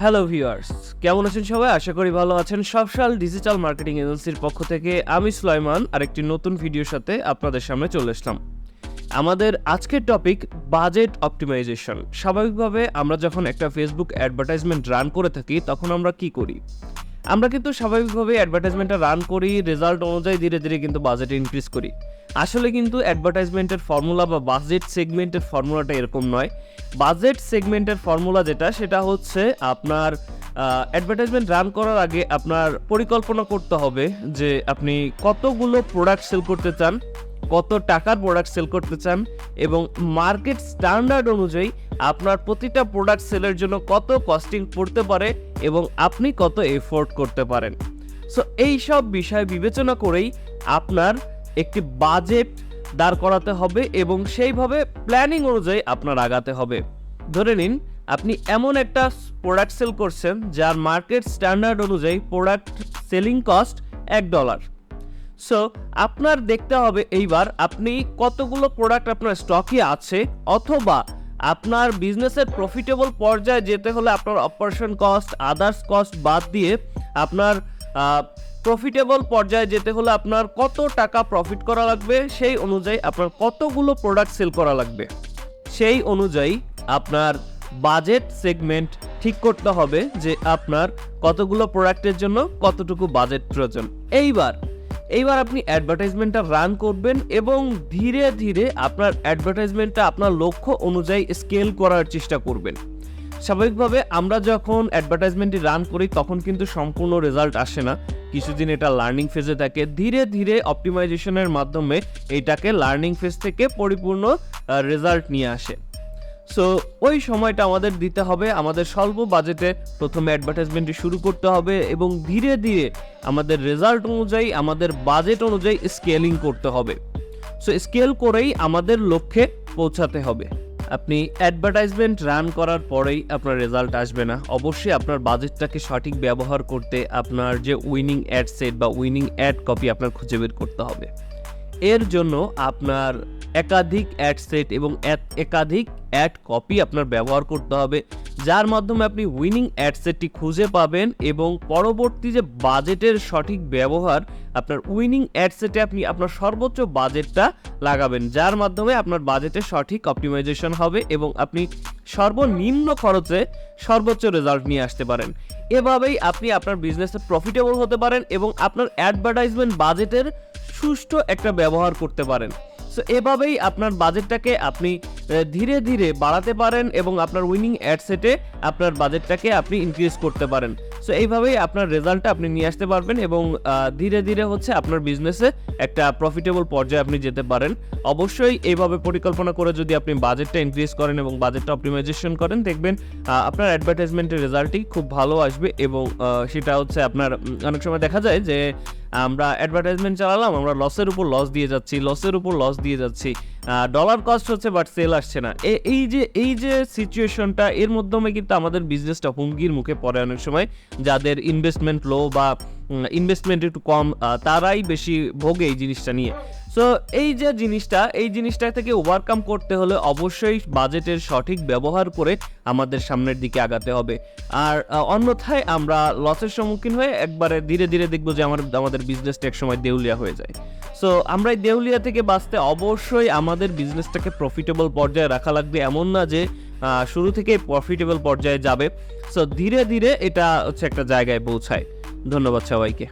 Hello viewers কেমন আছেন সবাই? আশা করি ভালো আছেন। সবসাল ডিজিটাল মার্কেটিং এজেন্সির পক্ষ থেকে আমি সুলাইমান, আরেকটি নতুন ভিডিওর সাথে আপনাদের সামনে চলে আসলাম। আমাদের আজকের টপিক বাজেট অপটিমাইজেশন স্বাভাবিকভাবে আমরা যখন একটা ফেসবুক অ্যাডভার্টাইজমেন্ট রান করে থাকি, তখন আমরা কি করি? আমরা কিন্তু স্বাভাবিকভাবে অ্যাডভার্টাইজমেন্টটা রান করি রেজাল্ট অনুযায়ী ধীরে ধীরে কিন্তু বাজেট ইনক্রিজ করি। আসলে কিন্তু অ্যাডভার্টাইজমেন্টের ফর্মুলা বা বাজেট সেগমেন্টের ফর্মুলাটা এরকম নয়। বাজেট সেগমেন্টের ফর্মুলা যেটা, সেটা হচ্ছে আপনার অ্যাডভার্টাইজমেন্ট রান করার আগে আপনার পরিকল্পনা করতে হবে যে আপনি কতগুলো প্রোডাক্ট সেল করতে চান, কত টাকার প্রোডাক্ট সেল করতে চান এবং মার্কেট স্ট্যান্ডার্ড অনুযায়ী আপনার প্রতিটা প্রোডাক্ট সেলের জন্য কত কস্টিং পড়তে পারে এবং আপনি কত এফোর্ড করতে পারেন। সো এই সব বিষয় বিবেচনা করেই আপনার একটি বাজেট দাঁড় করাতে হবে এবং সেইভাবে প্ল্যানিং অনুযায়ী আপনার আগাতে হবে। ধরে নিন, আপনি এমন একটা প্রোডাক্ট সেল করছেন যার মার্কেট স্ট্যান্ডার্ড অনুযায়ী প্রোডাক্ট সেলিং কস্ট এক ডলার সো আপনার দেখতে হবে এইবার আপনি কতগুলো প্রোডাক্ট আপনার স্টকে আছে অথবা আপনার বিজনেসের প্রফিটেবল পর্যায়ে যেতে হলে আপনার অপারেশন কস্ট আদার্স কস্ট বাদ দিয়ে আপনার প্রফিটেবল পর্যায়ে যেতে হলে আপনার কত টাকা প্রফিট করা লাগবে, সেই অনুযায়ী আপনার কতগুলো প্রোডাক্ট সেল করা লাগবে। সেই অনুযায়ী আপনার বাজেট সেগমেন্ট ঠিক করতে হবে যে আপনার কতগুলো প্রোডাক্টের জন্য কতটুকু বাজেট প্রয়োজন। এইবার এইবার আপনি অ্যাডভার্টাইজমেন্টটা রান করবেন এবং ধীরে ধীরে আপনার অ্যাডভার্টাইজমেন্টটা আপনার লক্ষ্য অনুযায়ী স্কেল করার চেষ্টা করবেন। স্বাভাবিকভাবে আমরা যখন অ্যাডভার্টাইজমেন্টটি রান করি, তখন কিন্তু সম্পূর্ণ রেজাল্ট আসে না। কিছুদিন এটা লার্নিং ফেজে থাকে। ধীরে ধীরে অপটিমাইজেশনের মাধ্যমে এটাকে লার্নিং ফেজ থেকে পরিপূর্ণ রেজাল্ট নিয়ে আসে। সো ওই সময়টা আমাদের দিতে হবে। আমাদের স্বল্প বাজেটে প্রথমে অ্যাডভার্টাইজমেন্টটি শুরু করতে হবে এবং ধীরে ধীরে আমাদের রেজাল্ট অনুযায়ী, আমাদের বাজেট অনুযায়ী স্কেলিং করতে হবে। সো স্কেল করেই আমাদের লক্ষ্যে পৌঁছাতে হবে। আপনি অ্যাডভার্টাইজমেন্ট রান করার পরেই আপনার রেজাল্ট আসবে না। অবশ্যই আপনার বাজেটটাকে সঠিক ব্যবহার করতে আপনার যে উইনিং অ্যাড সেট বা উইনিং অ্যাড কপি আপনার খুঁজে বের করতে হবে। এর জন্য আপনার একাধিক অ্যাড সেট এবং একাধিক অ্যাড কপি আপনার ব্যবহার করতে হবে। যার মাধ্যমে আপনি উইনিং অ্যাডসেটটি খুঁজে পাবেন এবং পরবর্তী যে বাজেটের সঠিক ব্যবহার, আপনার উইনিং অ্যাডসেটে আপনি আপনার সর্বোচ্চ বাজেটটা লাগাবেন, যার মাধ্যমে আপনার বাজেটের সঠিক অপটিমাইজেশন হবে এবং আপনি সর্বনিম্ন খরচে সর্বোচ্চ রেজাল্ট নিয়ে আসতে পারেন। এভাবেই আপনি আপনার বিজনেসে প্রফিটেবল হতে পারেন এবং আপনার অ্যাডভার্টাইজমেন্ট বাজেটের সুষ্ঠু একটা ব্যবহার করতে পারেন। সো এভাবেই আপনার বাজেটটাকে আপনি ধীরে ধীরে বাড়াতে পারেন এবং আপনার উইনিং অ্যাড সেটে আপনার বাজেটটাকে আপনি ইনক্রিজ করতে পারেন। সো এইভাবেই আপনার রেজাল্টটা আপনি নিয়ে আসতে পারবেন এবং ধীরে ধীরে হচ্ছে আপনার বিজনেসে একটা প্রফিটেবল পর্যায়ে আপনি যেতে পারেন। অবশ্যই এইভাবে পরিকল্পনা করে যদি আপনি বাজেটটা ইনক্রিজ করেন এবং বাজেটটা অপটিমাইজেশন করেন, দেখবেন আপনার অ্যাডভার্টাইজমেন্টের রেজাল্টই খুব ভালো আসবে এবং সেটা হচ্ছে আপনার অনেক সময় দেখা যায় যে আমরা অ্যাডভার্টাইজমেন্ট চালালাম, আমরা লসের উপর লস দিয়ে যাচ্ছি লসের উপর লস দিয়ে যাচ্ছি। ডলার কস্ট হচ্ছে বাট সেল আসছে না। এই যে এই যে সিচুয়েশনটা এর মাধ্যমে কিন্তু আমাদের বিজনেসটা হুমকির মুখে পড়ে অনেক সময়। যাদের ইনভেস্টমেন্ট লো বা ইনভেস্টমেন্ট একটু কম তারাই বেশি ভোগে এই জিনিসটা নিয়ে। সো এই যে জিনিসটা, এই জিনিসটা থেকে ওভারকাম করতে হলে অবশ্যই বাজেটের সঠিক ব্যবহার করে আমাদের সামনের দিকে আগাতে হবে। আর অন্যথায় আমরা লসের সম্মুখীন হয়ে একবারে ধীরে ধীরে দেখব যে আমার, আমাদের বিজনেসটা এক সময় দেউলিয়া হয়ে যায়। সো আমরা এই দেউলিয়া থেকে বাঁচতে অবশ্যই আমাদের বিজনেসটাকে প্রফিটেবল পর্যায়ে রাখা লাগবে। এমন না যে শুরু থেকে প্রফিটেবল পর্যায়ে যাবে। সো ধীরে ধীরে এটা হচ্ছে একটা জায়গায় পৌঁছায়। ধন্যবাদ সবাইকে।